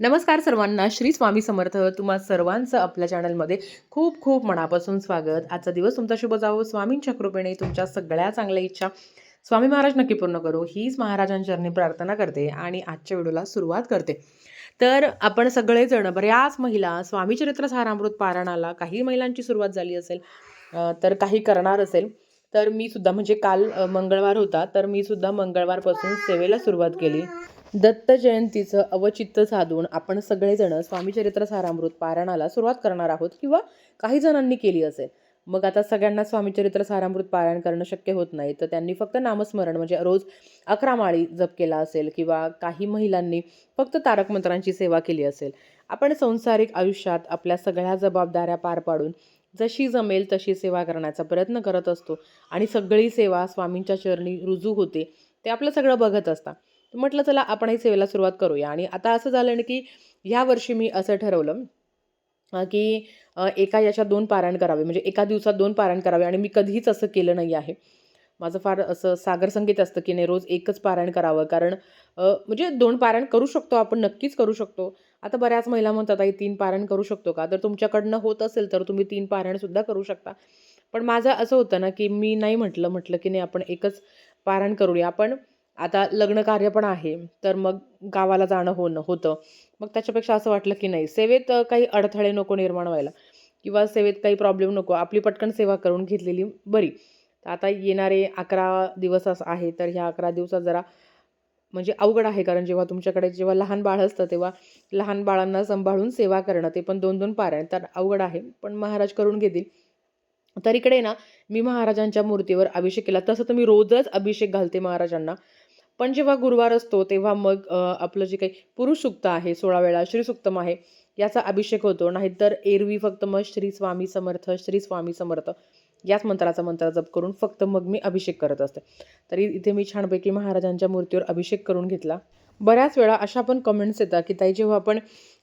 नमस्कार सर्वांना. श्री स्वामी समर्थ तुम्हा सर्वांचं आपल्या चॅनलमध्ये खूप खूप मनापासून स्वागत. आजचा दिवस तुमचा शुभ जावो. स्वामींच्या कृपेने तुमच्या सगळ्या चांगल्या इच्छा स्वामी महाराज नक्की पूर्ण करू. हीच महाराजांचरणी प्रार्थना करते आणि आजच्या व्हिडिओला सुरुवात करते. तर आपण सगळेजण बऱ्याच महिला स्वामी चरित्र सारामृत पारायणाला काही महिलांची सुरुवात झाली असेल तर काही करणार असेल. तर मी सुद्धा म्हणजे काल मंगळवार होता तर मी सुद्धा मंगळवारपासून सेवेला सुरुवात केली. दत्त जयंतीचं अवचित्त साधून आपण सगळेजण स्वामीचरित्र सारामृत पारायणाला सुरुवात करणार आहोत किंवा काही जणांनी केली असेल. मग आता सगळ्यांना स्वामीचरित्र सारामृत पारायण करणं शक्य होत नाही तर त्यांनी फक्त नामस्मरण म्हणजे रोज अकरा माळी जप केला असेल किंवा काही महिलांनी फक्त तारक मंत्रांची सेवा केली असेल. आपण संसारिक आयुष्यात आपल्या सगळ्या जबाबदाऱ्या पार पाडून जशी जमेल तशी सेवा करण्याचा प्रयत्न करत असतो आणि सगळी सेवा स्वामींच्या चरणी रुजू होते ते आपलं सगळं बघत असतात. म्हटलं चला आपणही सेवेला सुरुवात करूया. आणि आता असं झालं ना की ह्या वर्षी मी असं ठरवलं की एका याच्या दोन पारायण करावे. म्हणजे एका दिवसात दोन पारायण करावे आणि मी कधीच असं केलं नाही आहे. माझं फार असं सागर संगीत असतं की नाही रोज एकच पारायण करावं. कारण म्हणजे दोन पारायण करू शकतो आपण नक्कीच करू शकतो. आता बऱ्याच महिला म्हणतात आई तीन पारायण करू शकतो का? तर तुमच्याकडनं होत असेल तर तुम्ही तीन पारायणसुद्धा करू शकता. पण माझं असं होतं ना की मी नाही म्हटलं म्हटलं की नाही आपण एकच पारायण करूया. आपण आता लग्न कार्य पण आहे तर मग गावाला जाणं होणं होतं. मग त्याच्यापेक्षा असं वाटलं की नाही सेवेत काही अडथळे नको निर्माण व्हायला किंवा सेवेत काही प्रॉब्लेम नको आपली पटकन सेवा करून घेतलेली बरी. तर आता येणारे अकरा दिवस असं आहे तर ह्या अकरा दिवसात जरा म्हणजे अवघड आहे कारण जेव्हा तुमच्याकडे जेव्हा लहान बाळ असतं तेव्हा लहान बाळांना सांभाळून सेवा करणं ते पण दोन दोन पारायण तर अवघड आहे. पण महाराज करून घेतील. तर इकडे ना मी महाराजांच्या मूर्तीवर अभिषेक केला. तसं तर मी रोजच अभिषेक घालते महाराजांना. पण जेव्हा गुरुवार असतो तेव्हा मग आपलं जे काही पुरुष सुक्त आहे सोळा वेळा श्री सुक्तम आहे याचा अभिषेक होतो. नाहीतर एरवी फक्त मग श्री स्वामी समर्थ श्री स्वामी समर्थ याच मंत्राचा मंत्र जप करून फक्त मग मी अभिषेक करत असते. तरी इथे मी छानपैकी महाराजांच्या मूर्तीवर अभिषेक करून घेतला. बऱ्याच वेळा अशा पण कमेंट्स येतात की ताई जेव्हा आपण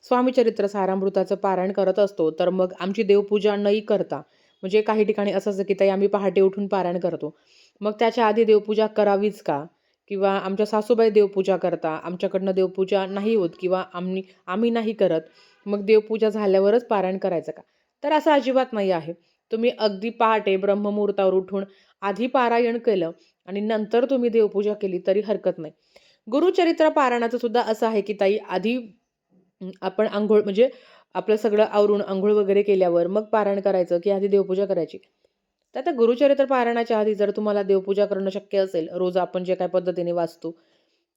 स्वामी चरित्र सारामृताचं पारायण करत असतो तर मग आमची देवपूजा नाही करता म्हणजे काही ठिकाणी असं असतं की ताई आम्ही पहाटे उठून पारायण करतो. मग त्याच्या आधी देवपूजा करावीच का? किंवा आमच्या सासूबाई देवपूजा करता आमच्याकडनं देवपूजा नाही होत किंवा आम्ही आम्ही नाही करत मग देवपूजा झाल्यावरच पारायण करायचं का? तर असं अजिबात नाही आहे. तुम्ही अगदी पहाटे ब्रह्ममुहूर्तावर उठून आधी पारायण केलं आणि नंतर तुम्ही देवपूजा केली तरी हरकत नाही. गुरुचरित्र पारायणाचं सुद्धा असं आहे की ताई आधी आपण आंघोळ म्हणजे आपलं सगळं आवरून आंघोळ वगैरे केल्यावर मग पारायण करायचं की आधी देवपूजा करायची. तर आता गुरुचरित्र पारायणाच्या आधी जर तुम्हाला देवपूजा करणं शक्य असेल रोज आपण जे काय पद्धतीने वाचतो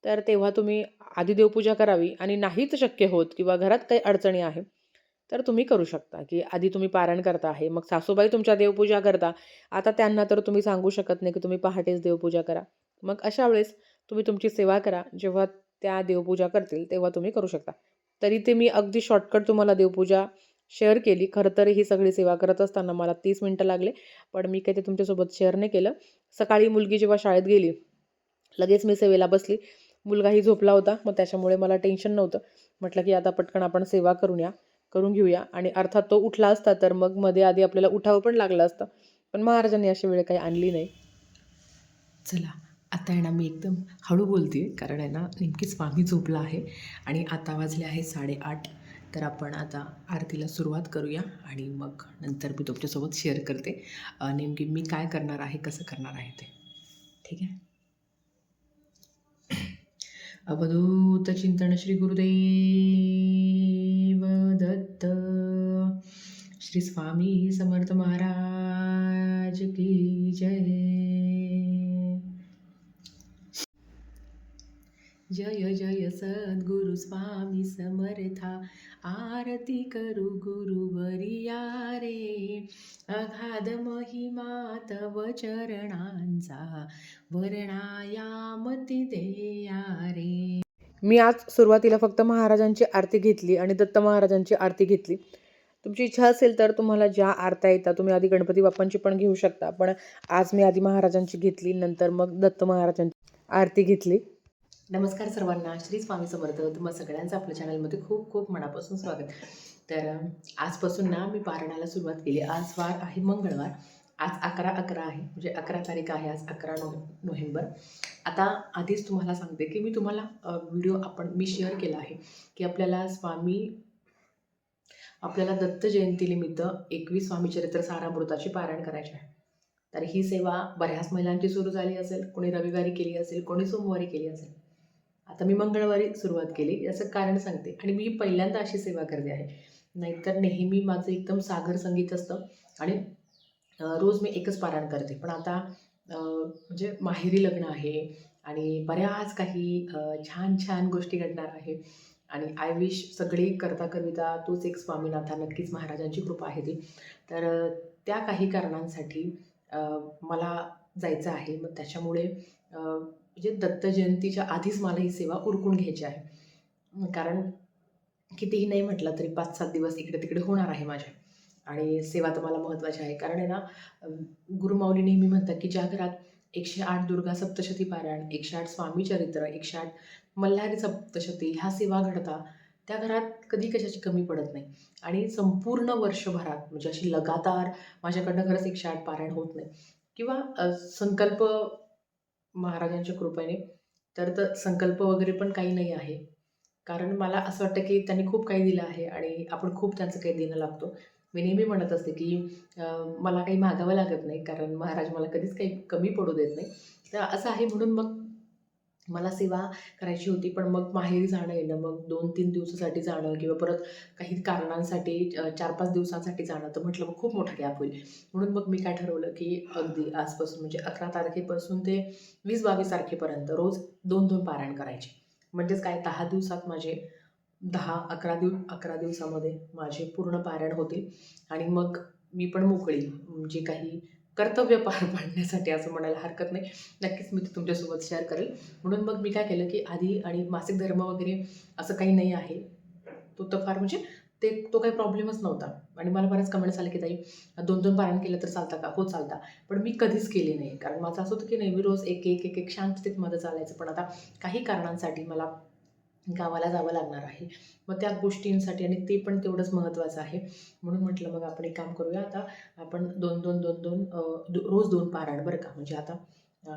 तर तेव्हा तुम्ही आधी देवपूजा करावी आणि नाहीच शक्य होत किंवा घरात काही अडचणी आहे तर तुम्ही करू शकता की आधी तुम्ही पारायण करता आहे मग सासूबाई तुमच्या देवपूजा करता. आता त्यांना तर तुम्ही सांगू शकत नाही की तुम्ही पहाटेच देवपूजा करा. मग अशा वेळेस तुम्ही तुमची सेवा करा जेव्हा त्या देवपूजा करतील तेव्हा तुम्ही करू शकता. तरी ते मी अगदी शॉर्टकट तुम्हाला देवपूजा शेअर केली. खरं तर ही सगळी सेवा करत असताना मला तीस मिनटं लागले पण मी काही ते तुमच्यासोबत शेअर नाही केलं. सकाळी मुलगी जेव्हा शाळेत गेली लगेच मी सेवेला बसली. मुलगाही झोपला होता मग त्याच्यामुळे मला टेन्शन नव्हतं. म्हटलं की आता पटकन आपण सेवा करून या करून घेऊया. आणि अर्थात तो उठला असता तर मग मध्ये आधी आपल्याला उठावं पण लागलं असतं. पण महाराजांनी अशी वेळ काही आणली नाही. चला आता आहे ना मी एकदम हळू बोलते कारण आहे ना नेमकीच स्वामी झोपला आहे आणि आता वाजले आहे साडेआठ. तर आपण आता आरतीला सुरुवात करूया आणि मग नंतर मी तुमच्यासोबत शेअर करते. नेमकी मी काय करणार आहे कसं करणार आहे ते. ठीक आहे? अवधूत चिंतन श्री गुरुदेव दत्त श्री स्वामी समर्थ महाराज की जय. जय जय सद्गुरु स्वामी समर्था आरती करू गुरुवरिया रे अगाध महिमा तव चरणांचा वर्णायामती देया रे मी आज सुरुवातीला फक्त महाराजांची आरती घेतली आणि दत्त महाराजांची आरती घेतली. तुमची इच्छा असेल तर तुम्हाला ज्या आरत्या येतात तुम्ही आधी गणपती बाप्पांची पण घेऊ शकता पण आज मी आधी महाराजांची घेतली नंतर मग दत्त महाराजांची आरती घेतली. नमस्कार सर्वांना. श्री स्वामी समर्थ. तुम्हा सगळ्यांचं आपल्या चॅनलमध्ये खूप खूप मनापासून स्वागत. तर आजपासून ना मी पारणाला सुरुवात केली. आज वार आहे मंगळवार. आज अकरा अकरा आहे. म्हणजे अकरा तारीख आहे. आज अकरा नो नोव्हेंबर. आता आधीच तुम्हाला सांगते की मी तुम्हाला व्हिडिओ आपण मी शेअर केला आहे की आपल्याला स्वामी आपल्याला दत्त जयंतीनिमित्त एकवीस स्वामीचरित्र सारामृताची पारायण करायचे आहे. तर ही सेवा बऱ्याच महिलांची सुरू झाली असेल. कोणी रविवारी केली असेल. कोणी सोमवारी केली असेल. आता मी मंगळवारी सुरुवात केली याचं कारण सांगते. आणि मी पहिल्यांदा अशी सेवा करते आहे. नाहीतर नेहमी माझं एकदम सागर संगीत असतं आणि रोज मी एकच पारायण करते. पण आता म्हणजे माहेरी लग्न आहे आणि बऱ्याच काही छान छान गोष्टी घडणार आहे. आणि आय विश सगळी करता कविता तोच एक स्वामीनाथा नक्कीच महाराजांची कृपा आहे ती. तर त्या काही कारणांसाठी मला जायचं आहे. मग त्याच्यामुळे म्हणजे दत्त जयंतीच्या आधीच मला ही सेवा उरकून घ्यायची आहे. कारण कितीही नाही म्हटलं तरी पाच सात दिवस इकडे तिकडे होणार आहे माझ्या. आणि सेवा तर मला महत्त्वाची आहे. कारण आहे ना गुरुमाऊली नेहमी म्हणतात की ज्या घरात एकशे आठ दुर्गा सप्तशती पारायण एकशे आठ स्वामी चरित्र एकशे आठ मल्हारी सप्तशती ह्या सेवा घडता त्या घरात कधी कशाची कमी पडत नाही. आणि संपूर्ण वर्षभरात म्हणजे अशी लगातार माझ्याकडनं खरंच एकशे आठ पारायण होत नाही. किंवा संकल्प महाराजांच्या कृपेने. तर तर संकल्प वगैरे पण काही नाही आहे. कारण मला असं वाटतं की त्यांनी खूप काही दिलं आहे आणि आपण खूप त्यांचं काही देणं लागतो. मी नेहमी म्हणत असते की मला काही मागावं लागत नाही कारण महाराज मला कधीच काही कमी पडू देत नाही. तर असं आहे म्हणून मग मला सेवा करायची होती पण मग माहेरी जाणं येणं मग दोन तीन दिवसासाठी जाणं किंवा परत काही कारणांसाठी चार पाच दिवसांसाठी जाणं तर म्हटलं मग खूप मोठा गॅप होईल. म्हणून मग मी काय ठरवलं की अगदी आजपासून म्हणजे अकरा तारखेपासून ते वीस बावीस तारखेपर्यंत रोज दोन दोन पारायण करायचे. म्हणजेच काय दहा दिवसात माझे दहा अकरा दिव अकरा दिवसामध्ये माझे पूर्ण पारायण होतील. आणि मग मी पण मोकळी जे काही कर्तव्य पार पाडण्यासाठी असं म्हणायला हरकत नाही. नक्कीच मी ते तुमच्यासोबत शेअर करेल. म्हणून मग मी काय केलं की आधी आणि मासिक धर्म वगैरे असं काही नाही आहे. तो तर फार म्हणजे ते तो काही प्रॉब्लेमच नव्हता. आणि मला बऱ्याच कमेंट्स आले की ताई दोन दोन पारायण केलं तर चालता का? हो चालता. पण मी कधीच केली नाही. कारण माझं असं होतं की नाही मी रोज एक एक एक एक शांततेत माझं चालायचं. पण आता काही कारणांसाठी मला गावाला जावं लागणार आहे. मग त्या गोष्टींसाठी आणि ते पण तेवढंच महत्त्वाचं आहे. म्हणून म्हटलं मग आपण एक काम करूया. आता आपण दोन दोन दोन दोन दो- रोज दोन पारायण बरं का. म्हणजे आता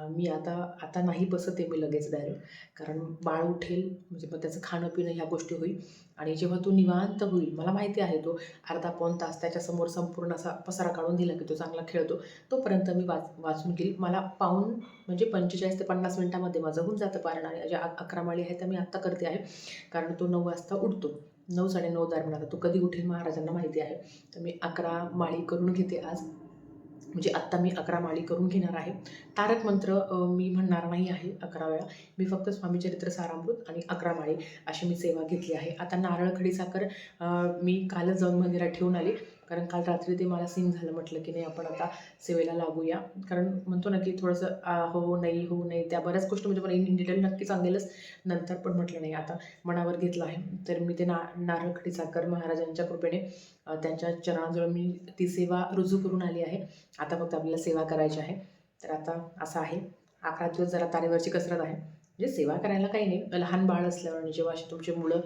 मी आता आता नाही बसत आहे मी लगेच डायरेक्ट कारण बाळ उठेल म्हणजे मग त्याचं खाणं पिणं ह्या गोष्टी होईल. आणि जेव्हा तो निवांत होईल मला माहिती आहे तो अर्धा पाऊण तास त्याच्यासमोर संपूर्ण असा पसारा काढून दिला की तो चांगला खेळतो तोपर्यंत मी वाच वाचून घेईल. मला पाऊन म्हणजे पंचेचाळीस ते पन्नास मिनटामध्ये माझं होऊन जातं पारण आणि ज्या अकरा माळी आहे त्या मी आत्ता करते आहे कारण तो नऊ वाजता उठतो. नऊ साडे नऊ दरम्यान तो कधी उठेल महाराजांना माहिती आहे? तर मी अकरा माळी करून घेते आज. म्हणजे आत्ता मी अकरा माळी करून घेणार आहे. तारक मंत्र मी म्हणणार नाही आहे अकरा वेळा मी फक्त स्वामी चरित्र सारामृत आणि अकरा माळी अशी मी सेवा घेतली आहे. आता नारळ खडी साखर मी कालच जाऊन मंदिरात ठेवून आली. कारण काल रात्री ते मला सीन झालं म्हटलं की नाही आपण आता सेवेला लागूया. कारण म्हणतो ना की थोडंसं हो, हो नाही हो नाही त्या बऱ्याच गोष्टी म्हणजे मला इन डिटेल नक्की सांगेलच. नंतर पण म्हटलं नाही आता मनावर घेतलं आहे. तर मी ते ना नारळखडी साखर महाराजांच्या कृपेने त्यांच्या चरणाजवळ मी ती सेवा रुजू करून आली आहे. आता फक्त आपल्याला सेवा करायची आहे. तर आता असं आहे. अकरा दिवस जरा तारेवरची कसरत आहे. म्हणजे सेवा करायला काही नाही. लहान बाळ असल्यावर जेव्हा अशी तुमची मुलं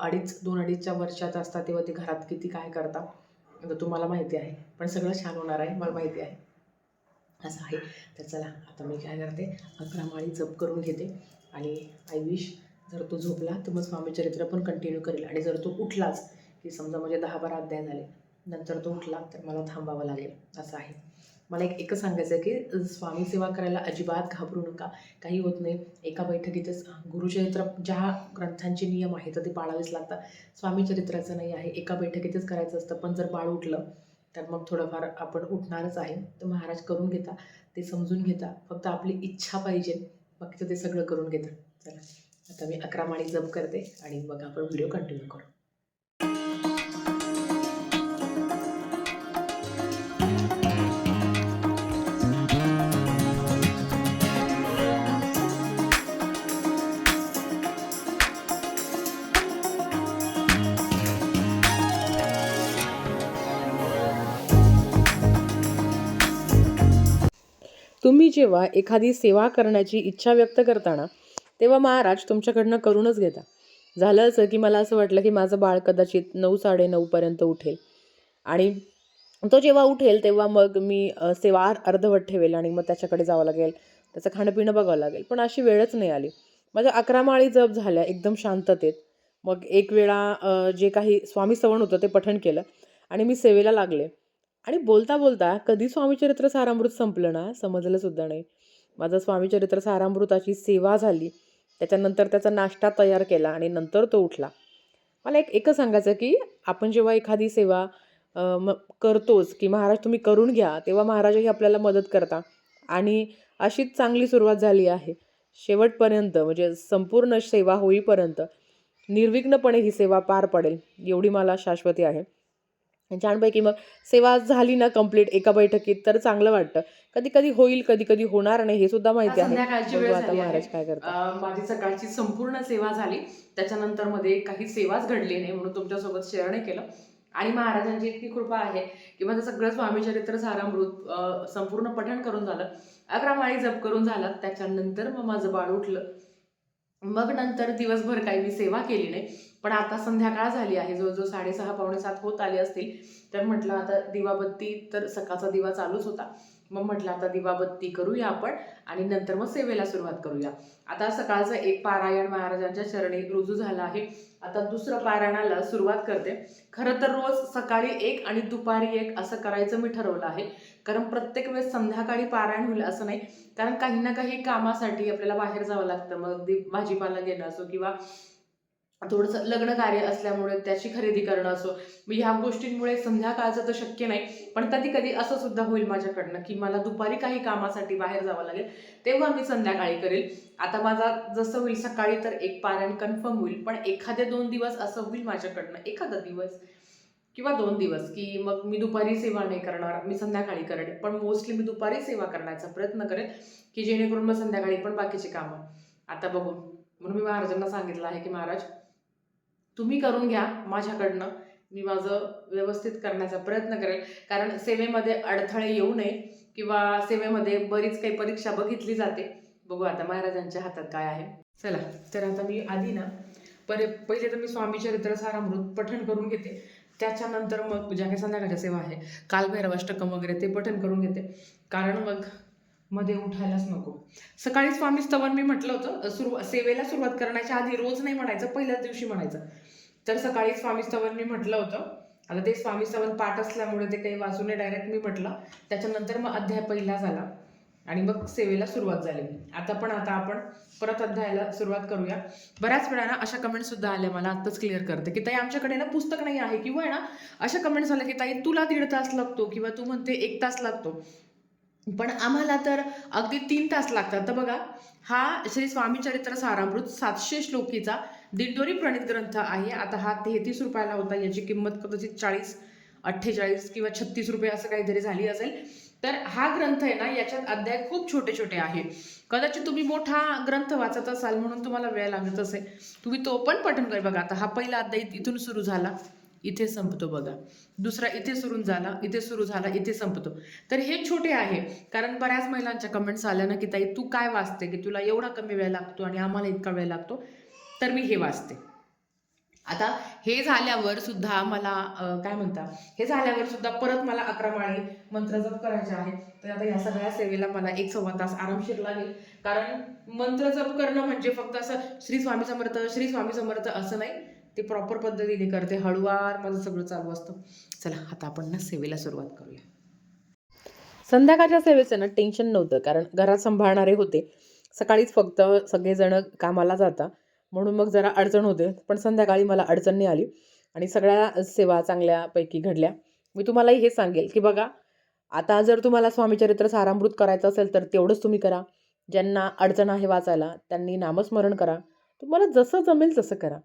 अडीच दोन अडीचच्या वर्षात असतात तेव्हा ते घरात किती काय करता. आता तुम्हाला माहिती आहे पण सगळं छान होणार आहे मला माहिती आहे. असं आहे. तर चला आता मी काय करते अकरा माळी जप करून घेते. आणि आय विश जर तो झोपला तर मग स्वामीचरित्र पण कंटिन्यू करेल. आणि जर तो उठलाच की समजा म्हणजे दहा बारा अध्याय झाले नंतर तो उठला तर मला थांबावं लागेल. असं आहे. मला एक एकच सांगायचं आहे की स्वामी सेवा करायला अजिबात घाबरू नका. काही होत नाही. एका बैठकीतच गुरुचरित्र ज्या ग्रंथांचे नियम आहेत तर ते पाळावेच लागतात. स्वामीचरित्राचं नाही आहे. एका बैठकीतच करायचं असतं. पण जर बाळ उठलं तर मग थोडंफार आपण उठणारच आहे. तर महाराज करून घेता. ते समजून घेता. फक्त आपली इच्छा पाहिजे. बाकीचं ते सगळं करून घेतात चला. आता मी अकरा माळी जप करते आणि मग आपण व्हिडिओ कंटिन्यू करू. तुम्ही जेव्हा एखादी सेवा करण्याची इच्छा व्यक्त करताना तेव्हा महाराज तुमच्याकडनं करूनच घेता. झालं असं की मला असं वाटलं की माझं बाळ कदाचित नऊ साडेनऊपर्यंत उठेल. आणि तो जेव्हा उठेल तेव्हा मग मी सेवा अर्धवट ठेवेल आणि मग त्याच्याकडे जावं लागेल. त्याचं खाणंपिणं बघावं लागेल. पण अशी वेळच नाही आली. माझ्या अकरा माळी जप झाल्या एकदम शांततेत. मग एक वेळा जे काही स्वामी सवण होतं ते पठण केलं आणि मी सेवेला लागले. आणि बोलता बोलता कधी स्वामीचरित्र सारामृत संपलं ना? समजलं सुद्धा नाही. माझं स्वामीचरित्र सारामृताची सेवा झाली. त्याच्यानंतर त्याचा नाश्ता तयार केला आणि नंतर तो उठला. मला एक एकच सांगायचं की आपण जेव्हा एखादी सेवा म करतोच की महाराज तुम्ही करून घ्या तेव्हा महाराजही आपल्याला मदत करता. आणि अशीच चांगली सुरुवात झाली आहे. शेवटपर्यंत म्हणजे संपूर्ण सेवा होईपर्यंत निर्विघ्नपणे ही सेवा पार पडेल एवढी मला शाश्वती आहे. छानपैकी मग सेवा झाली ना कंप्लीट एका बैठकीत तर चांगलं वाटतं. कधी कधी होईल कधी कधी होणार नाही हे सुद्धा माहिती आहे. आता. महाराज काय करतात. माझी सकाळची संपूर्ण सेवा झाली. त्याच्यानंतरमध्ये काही सेवाच घडली नाही म्हणून तुमच्यासोबत शेअर नाही केलं. आणि महाराजांची इतकी कृपा आहे की माझं सगळं स्वामी चरित्र सारामृत संपूर्ण पठण करून झालं. अकरा माळी जप करून झाला. त्याच्यानंतर मग माझं बाळ उठलं. मग नंतर दिवसभर काही मी सेवा केली नाही. पण आता संध्याकाळ झाली आहे जवळजवळ साडेसहा पावणे सात होत आले असतील. तर म्हटलं आता दिवाबत्ती तर सकाळचा दिवा चालूच होता. मग म्हटलं आता दिवाबत्ती करूया आपण आणि नंतर मग सेवेला सुरुवात करूया. आता सकाळचं एक पारायण महाराजांच्या चरणी रुजू झालं आहे. आता दुसरं पारायणाला सुरुवात करते. खरं तर रोज सकाळी एक आणि दुपारी एक असं करायचं मी ठरवलं आहे. कारण प्रत्येक वेळेस संध्याकाळी पारायण होईल असं नाही. कारण काही ना काही कामासाठी आपल्याला बाहेर जावं लागतं. मग भाजीपाला घेणं असो किंवा थोडंसं लग्न कार्य असल्यामुळे त्याची खरेदी करणं असो. मी ह्या गोष्टींमुळे संध्याकाळचं तर शक्य नाही. पण कधी कधी असं सुद्धा होईल माझ्याकडनं की मला दुपारी काही कामासाठी बाहेर जावं लागेल तेव्हा मी संध्याकाळी करेल. आता माझा जसं होईल सकाळी तर एक पारायण कन्फर्म होईल पण एखादे दोन दिवस असं होईल माझ्याकडनं. एखादा दिवस किंवा दोन दिवस की मग मी दुपारी सेवा नाही करणार मी संध्याकाळी करेन. पण मोस्टली मी दुपारी सेवा करण्याचा प्रयत्न करेन की जेणेकरून मग संध्याकाळी पण बाकीची कामं. आता बघू. म्हणून मी महाराजांना सांगितलं आहे की महाराज तुम्ही करून घ्या माझ्याकडनं. मी माझं व्यवस्थित करण्याचा प्रयत्न करेल. कारण सेवेमध्ये अडथळे येऊ नये किंवा सेवेमध्ये बरीच काही परीक्षा बघितली जाते. बघू आता महाराजांच्या हातात काय आहे. चला तर आता मी आधी ना परे पहिले तर मी स्वामी चरित्र सारामृत पठण करून घेते. त्याच्यानंतर मग ज्या काही संध्याकाळच्या सेवा आहे कालभैरवाष्टकम वगैरे ते पठण करून घेते. कारण मग मध्ये उठायलाच नको. सकाळी स्वामी स्तवन मी म्हटलं होतं सुरू सेवेला सुरुवात करण्याच्या आधी रोज नाही म्हणायचं पहिल्याच दिवशी म्हणायचं. तर सकाळी स्वामी स्तवन मी म्हटलं होतं. आता ते स्वामी स्तवन पाठ असल्यामुळे ते काही वाचून डायरेक्ट मी म्हटलं. त्याच्यानंतर मग अध्याय पहिला झाला आणि मग सेवेला सुरुवात झाली. आता पण आता आपण परत अध्यायाला सुरुवात करूया. बऱ्याच वेळा ना अशा कमेंटसुद्धा आल्या मला आत्ताच क्लिअर करते की ताई आमच्याकडे ना पुस्तक नाही आहे किंवा आहे ना अशा कमेंट्स आल्या की ताई तुला दीड तास लागतो किंवा तू म्हणते एक तास लागतो. पण आम्हाला तर अगदी तीन तास लागतात. तर बघा हा श्री स्वामीचरित्र सारामृत सातशे श्लोकीचा दिंडोरी प्रणित ग्रंथ आहे. आता हा तेहतीस रुपयाला होता याची किंमत कदाचित चाळीस अठ्ठेचाळीस किंवा छत्तीस रुपये असं काहीतरी झाली असेल. तर हा ग्रंथ आहे ना याच्यात अध्याय खूप छोटे छोटे आहे. कदाचित तुम्ही मोठा ग्रंथ वाचत असाल म्हणून तुम्हाला वेळ लागत असेल. तुम्ही तो पण पठण कर. बघा आता हा पहिला अध्याय इथून सुरू झाला. इथे संपतो बघा. दुसरा इथे सुरू झाला इथे सुरू झाला इथे संपतो. तर हे छोटे आहे. कारण बऱ्याच महिलांच्या कमेंट्स आल्या ना की ताई तू काय वाचते? की तुला एवढा कमी वेळ लागतो आणि आम्हाला इतका वेळ लागतो? तर मी हे वाचते. आता हे झाल्यावर सुद्धा मला काय म्हणता? हे झाल्यावर सुद्धा परत मला अकरा माळे मंत्र जप करायचे आहे तर आता या सगळ्या सेवेला मला एक सव्वा तास आरामशीर लागेल. कारण मंत्र जप करणं म्हणजे फक्त असं श्री स्वामी समर्थ श्री स्वामी समर्थ असं नाही. ते प्रॉपर पद्धतीने करते. हळूवार माझं सगळं चालू असतं. चला आता आपण ना सेवेला सुरुवात करूया. संध्याकाळच्या सेवेचं ना टेन्शन नव्हतं कारण घरात सांभाळणारे होते. सकाळीच फक्त सगळेजण कामाला जाता म्हणून मग जरा अडचण होते. पण संध्याकाळी मला अडचण नाही आली. आणि सगळ्या सेवा चांगल्यापैकी घडल्या. मी तुम्हालाही हे सांगेल की बघा आता जर तुम्हाला स्वामीचरित्र सारामृत करायचं असेल तर तेवढंच तुम्ही करा. ज्यांना अडचण आहे वाचायला त्यांनी नामस्मरण करा. तुम्हाला जसं जमेल तसं करा.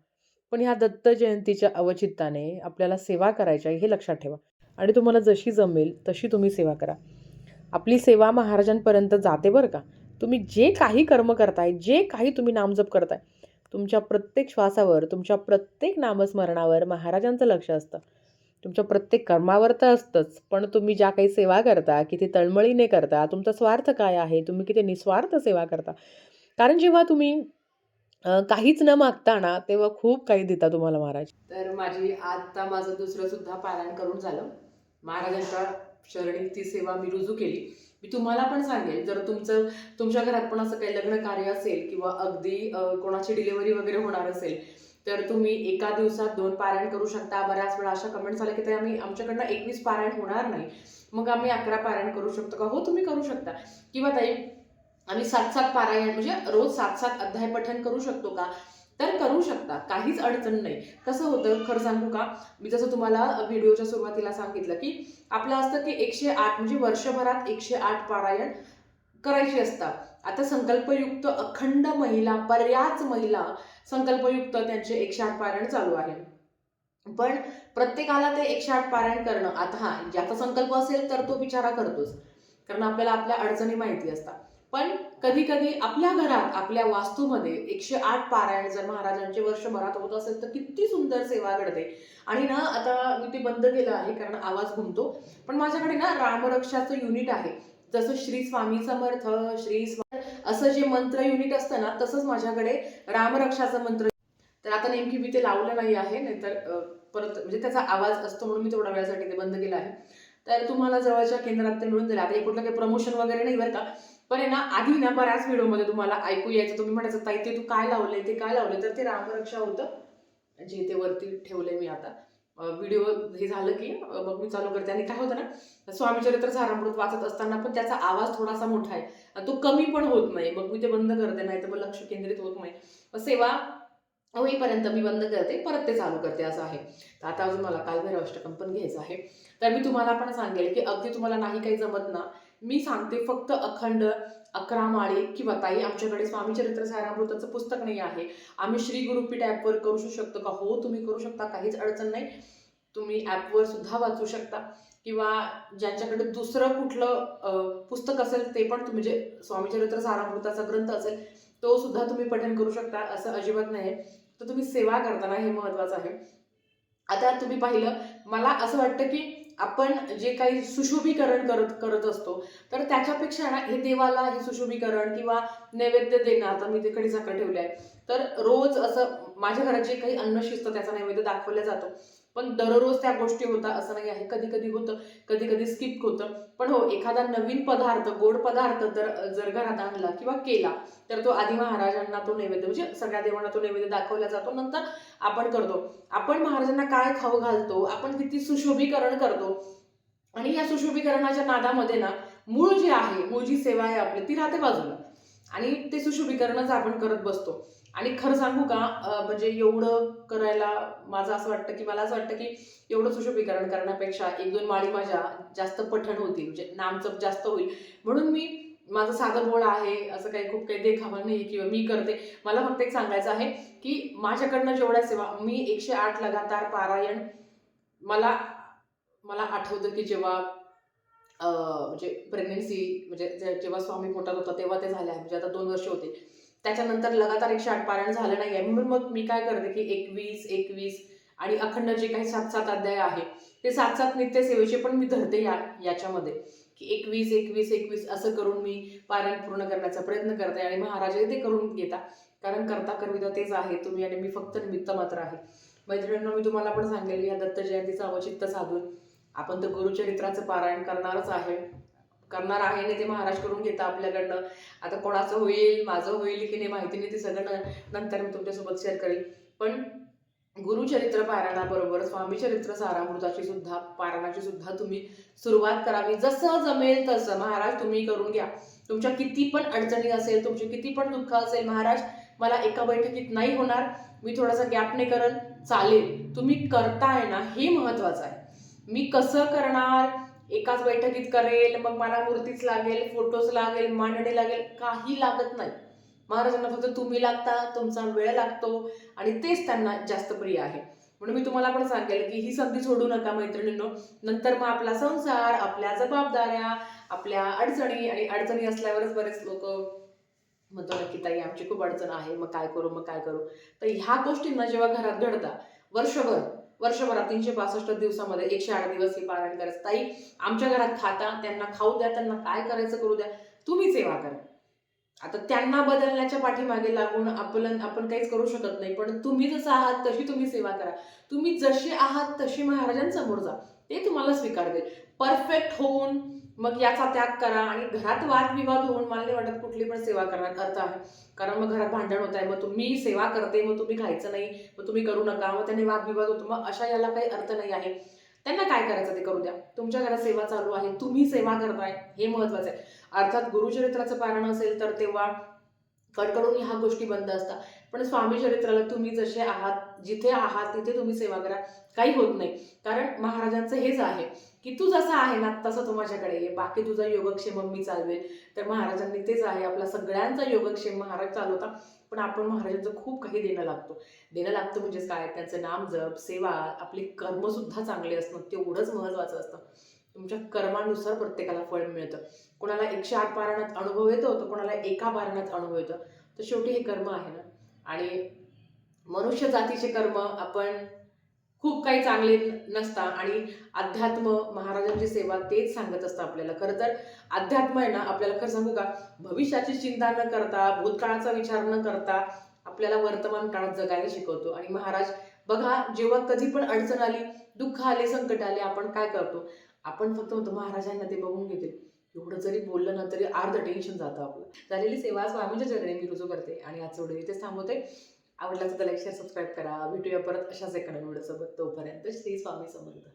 पण ह्या दत्त जयंतीच्या अवचित्ताने आपल्याला सेवा करायच्या आहे हे लक्षात ठेवा. आणि तुम्हाला जशी जमेल तशी तुम्ही सेवा करा. आपली सेवा महाराजांपर्यंत जाते बरं का? तुम्ही जे काही कर्म करताय जे काही तुम्ही नामजप करताय तुमच्या प्रत्येक श्वासावर तुमच्या प्रत्येक नामस्मरणावर महाराजांचं लक्ष असतं. तुमच्या प्रत्येक कर्मावर तर असतंच पण तुम्ही ज्या काही सेवा करता किती तळमळीने करता तुमचा स्वार्थ काय आहे तुम्ही किती निस्वार्थ सेवा करता. कारण जेव्हा तुम्ही काहीच न मागता ना तेव्हा खूप काही देता तुम्हाला महाराज. तर माझी आता माझं दुसरं सुद्धा पारायण करून झालं. महाराजांच्या शरणी ती सेवा मी रुजू केली. मी तुम्हाला पण सांगेल जर तुमचं तुमच्या घरात पण असं काही लग्न कार्य असेल किंवा अगदी कोणाची डिलिव्हरी वगैरे होणार असेल तर तुम्ही एका दिवसात दोन पारायण करू शकता. बऱ्याच वेळा अशा कमेंट झाल्या की ते आम्ही आमच्याकडनं एकवीस पारायण होणार नाही. मग आम्ही अकरा पारायण करू शकतो का? हो तुम्ही करू शकता. किंवा ताई आम्ही सात सात पारायण म्हणजे रोज सात सात अध्याय पठण करू शकतो का? तर करू शकता काहीच अडचण नाही. कसं होतं खरं सांगू का? मी जसं तुम्हाला व्हिडिओच्या सुरुवातीला सांगितलं की आपलं असतं की एकशे आठ म्हणजे वर्षभरात एकशे आठ पारायण करायचे असतात. आता संकल्पयुक्त अखंड महिला बऱ्याच महिला संकल्पयुक्त त्यांचे एकशे आठ पारायण चालू आहे. पण प्रत्येकाला ते एकशे आठ पारायण करणं आता हा ज्याचा संकल्प असेल तर तो विचारा करतोच. कारण आपल्याला आपल्या अडचणी माहिती असतात. पण कधी कधी आपल्या घरात आपल्या वास्तूमध्ये एकशे आठ पारायण जर महाराजांचे वर्षभरात होत असेल तर किती सुंदर सेवा घडते. आणि ना आता मी ते बंद केलं आहे कारण आवाज घुमतो. पण माझ्याकडे ना रामरक्षाचं युनिट आहे. जसं श्री स्वामी समर्थ श्री असं जे मंत्र युनिट असतं ना तसंच माझ्याकडे रामरक्षाचं मंत्र तर आता नेमकी मी ते लावलं नाही आहे नाहीतर परत म्हणजे त्याचा आवाज असतो म्हणून मी थोड्या वेळासाठी ते बंद केलं आहे. तर तुम्हाला जवळच्या केंद्रात ते मिळून जाईल. आता एक कुठलं काही प्रमोशन वगैरे नाही बरं का. पण आहे ना आधी ना बऱ्याच व्हिडिओमध्ये तुम्हाला ऐकू यायचं. तुम्ही म्हणायचं ताई ते तू काय लावलंय? ते काय लावलंय? तर ते रामरक्षा होतं. जे ते वरती ठेवलंय मी आता. व्हिडिओ हे झालं की मग मी चालू करते. आणि काय होतं ना स्वामीचरित्र सारामृत वाचत असताना पण त्याचा आवाज थोडासा मोठा आहे. आणि तो कमी पण होत नाही. मग मी ते बंद करते नाही तर मग लक्ष केंद्रित होत नाही. सेवा होईपर्यंत मी बंद करते परत ते चालू करते असं आहे. तर आता अजून मला कालभैरव अष्टकम पण घ्यायचं आहे. तर मी तुम्हाला पण सांगेल की अगदी तुम्हाला नाही काही जमत ना. मी सांगते फक्त अखंड अकरा माळी किंवा ताई आमच्याकडे स्वामी चरित्र सारामृताचं पुस्तक नाही आहे. आम्ही श्री गुरुपीठ ॲपवर करू शकतो का? हो तुम्ही करू शकता काहीच अडचण नाही. तुम्ही ॲपवर सुद्धा वाचू शकता. किंवा ज्यांच्याकडे दुसरं कुठलं पुस्तक असेल ते पण तुम्ही म्हणजे स्वामी चरित्र सारामृताचा ग्रंथ असेल तो सुद्धा तुम्ही पठण करू शकता असं अजिबात नाही. तर तुम्ही सेवा करताना हे महत्वाचं आहे. आता तुम्ही पाहिलं मला असं वाटतं की आपण जे काही सुशोभीकरण करत करत असतो तर त्याच्यापेक्षा ना हे देवाला हे सुशोभीकरण किंवा नैवेद्य देणं आता मी ते कडी ठेवलं आहे तर रोज असं माझ्या घरात जे काही अन्न शिस्त त्याचा नैवेद्य दाखवला जातो. पण दररोज त्या गोष्टी होतात असं नाही आहे. कधी कधी होतं कधी कधी स्किप होतं. पण हो एखादा नवीन पदार्थ गोड पदार्थ जर जर घरात आणला किंवा केला तर तो आधी महाराजांना तो नैवेद्य म्हणजे सगळ्या देवांना तो नैवेद्य दाखवला जातो नंतर आपण करतो. आपण महाराजांना काय खाऊ घालतो आपण किती सुशोभीकरण करतो आणि या सुशोभीकरणाच्या नादामध्ये ना मूळ जे आहे मूळ जी सेवा आहे आपली ती राहते बाजूला. आणि ते सुशोभीकरणच आपण करत बसतो. आणि खरं सांगू का म्हणजे एवढं करायला माझं असं वाटतं की मला असं वाटतं की एवढं सुशोभीकरण करण्यापेक्षा एक दोन माळी माझ्या जास्त पठण होतील म्हणजे नामचप जास्त होईल. म्हणून मी माझं साधं बोळ आहे असं काही खूप काही देखावा नाही किंवा मी करते. मला फक्त एक सांगायचं आहे की माझ्याकडनं जेवढ्या सेवा मी एकशे आठ लगातार पारायण मला मला आठवतं की जेव्हा म्हणजे प्रेग्नेन्सी म्हणजे जेव्हा स्वामी पोटात होता तेव्हा ते झाले आहे. म्हणजे आता दोन वर्ष होते. त्याच्यानंतर लगातार एकशे आठ पारायण झालं नाही आहे म्हणून मग मी काय करते की एकवीस एकवीस आणि अखंड जे काही सात सात अध्याय आहे ते सात सात नित्यसेवेचे पण मी धरते या याच्यामध्ये. की एकवीस एकवीस एकवीस असं करून मी पारायण पूर्ण करण्याचा प्रयत्न करते आणि महाराजही ते करून घेता. कारण करता करविता तेच आहे तुम्ही आणि मी फक्त निमित्त मात्र आहे. मैत्रिणींना मी तुम्हाला पण सांगेल या दत्त जयंतीचा अवचित्त साधून आपण तर गुरुचरित्राचं पारायण करणारच आहे. करणार आहे ना ते महाराज करून घेता आपल्याकडनं. आता कोणाचं होईल माझं होईल की नाही माहिती नाही ते सगळं न- नंतर मी तुमच्यासोबत शेअर करेल. पण गुरुचरित्र पारायणाबरोबर स्वामीचरित्र सारामृताची सुद्धा पारायणाची सुद्धा तुम्ही सुरुवात करावी जसं जमेल तसं महाराज तुम्ही करून घ्या. तुमच्या किती पण अडचणी असेल तुमची किती पण दुःख असेल महाराज मला एका बैठकीत नाही होणार. मी थोडासा नाही करत. चालेल. तुम्ही करताय ना हे महत्वाचं आहे. मी कसं करणार? एकाच बैठकीत करेल मग मला मूर्तीच लागेल फोटोज लागेल मांडणी लागेल काही लागत नाही. महाराजांना फक्त तुम्ही लागता तुमचा वेळ लागतो आणि तेच त्यांना जास्त प्रिय आहे. म्हणून मी तुम्हाला पण सांगेल की ही संधी सोडू नका मैत्रिणींनो. नंतर मग आपला संसार आपल्या जबाबदाऱ्या आपल्या अडचणी आणि अडचणी असल्यावरच बरेच लोक म्हणतो ना की ताई आमची खूप अडचण आहे मग काय करू मग काय करू? तर ह्या गोष्टींना जेव्हा घरात घडता वर्षभर वर्षभरात तीनशे पासष्ट दिवसामध्ये एकशे आठ दिवस हे पारायण करायचं ताई आमच्या घरात खाता त्यांना खाऊ द्या त्यांना काय करायचं करू द्या तुम्ही सेवा करा. आता त्यांना बदलण्याच्या पाठीमागे लागून आपण आपण काहीच करू शकत नाही पण तुम्ही जसं आहात तशी तुम्ही सेवा करा. तुम्ही जसे आहात तशी महाराजांसमोर जा. ते तुम्हाला स्वीकारतील. परफेक्ट होऊन मग याचा त्याग करा आणि घरात वादविवाद होऊन मला नाही वाटत कुठली पण सेवा करण्यात अर्थ आहे. कारण मग घरात भांडण होत आहे. मग तुम्ही सेवा करते मग तुम्ही खायचं नाही मग तुम्ही करू नका मग त्याने वादविवाद होतो. मग अशा याला काही अर्थ नाही आहे. त्यांना काय करायचं ते करू द्या. तुमच्या घरात सेवा चालू आहे. तुम्ही सेवा करताय. हे महत्वाचं आहे. अर्थात गुरुचरित्राचं पारण असेल तर तेव्हा कडकडून ह्या गोष्टी बंद असतात. पण स्वामी चरित्राला तुम्ही जसे आहात जिथे आहात तिथे तुम्ही सेवा करा. काही होत नाही. कारण महाराजांचं हेच आहे की तू जसा आहे ना तसं तू माझ्याकडे ये. बाकी तुझा योगक्षेम मी चालवेल. तर महाराजांनी तेच आहे. आपला सगळ्यांचा योगक्षेम महाराज चालवता. पण आपण महाराजांचं खूप काही देणं लागतो. देणं लागतं म्हणजेच काय? त्यांचं नाम जप सेवा आपले कर्मसुद्धा चांगले असणं तेवढंच महत्त्वाचं असतं. तुमच्या कर्मानुसार प्रत्येकाला फळ मिळतं. कोणाला एकशे आठ पारणात अनुभव येतो तर कोणाला एका पारणात अनुभव येतो. तर शेवटी हे कर्म आहे ना. आणि मनुष्य जातीचे कर्म आपण खूप काही चांगले नसता आणि अध्यात्म महाराजांची सेवा तेच सांगत असतं आपल्याला. खरं तर अध्यात्म आहे ना आपल्याला खरं सांगू का? भविष्याची चिंता न करता भूतकाळाचा विचार न करता आपल्याला वर्तमान काळात जगायला शिकवतो. आणि महाराज बघा जेव्हा कधी पण अडचण आली दुःख आले संकट आले आपण काय करतो? आपण फक्त म्हणतो महाराजांना ते बघून घेतील एवढं जरी बोललं ना तरी अर्ध टेन्शन जातं आपलं. झालेली सेवा स्वामीच्या चरणी मी रुजू करते. आणि आज व्हिडिओ इथेच थांबवते. आवडला तर लाईक शेअर सबस्क्राईब करा. भेटूया परत अशाच एखाद्या व्हिडिओ तोपर्यंत श्री स्वामी समर्थ.